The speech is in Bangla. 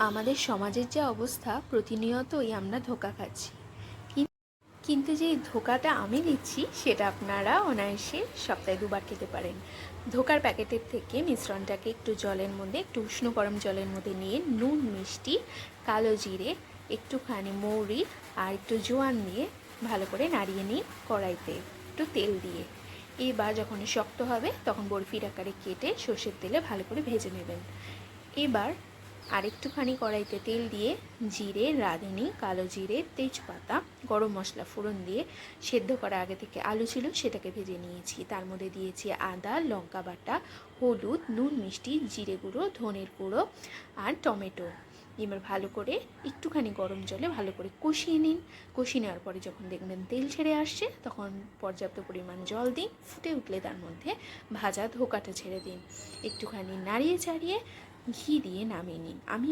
আমাদের সমাজের যে অবস্থা, প্রতিনিয়তই আমরা ধোকা খাচ্ছি। কিন- কিন্তু যে ধোকাটা আমি দিচ্ছি সেটা আপনারা অনায়াসে সপ্তাহে দুবার খেতে পারেন। ধোকার প্যাকেটের থেকে মিশ্রণটাকে একটু জলের মধ্যে, একটু উষ্ণ গরম জলের মধ্যে নিয়ে নুন, মিষ্টি, কালো জিরে, একটুখানি মৌরি আর একটু জোয়ান দিয়ে ভালো করে নাড়িয়ে নিই কড়াইতে। একটু তেল দিয়ে। এবার যখন শক্ত হবে, তখন বরফির আকারে কেটে সর্ষের তেলে ভালো করে ভেজে নেবেন। এবার আরেকটুখানি কড়াইতে তেল দিয়ে জিরে, রাঁধুনি, কালো জিরে, তেজপাতা, গরম মশলা, ফোড়ন দিয়ে সেদ্ধ করা আগে থেকে আলু ছিল, সেটাকে ভেজে নিয়েছি। তার মধ্যে দিয়েছি আদা, লঙ্কা বাটা, হলুদ, নুন, মিষ্টি, জিরে গুঁড়ো, ধনের গুঁড়ো আর টমেটো। এবার ভালো করে একটুখানি গরম জলে ভালো করে কষিয়ে নিন। কষিয়ে নেওয়ার পরে যখন দেখবেন তেল ছেড়ে আসছে, তখন পর্যাপ্ত পরিমাণ জল দিন, ফুটে উঠলে তার মধ্যে ভাজা ধোকাটা ছেড়ে দিন। একটুখানি নাড়িয়ে চাড়িয়ে ঘি দিয়ে নামিয়ে নিন। আমি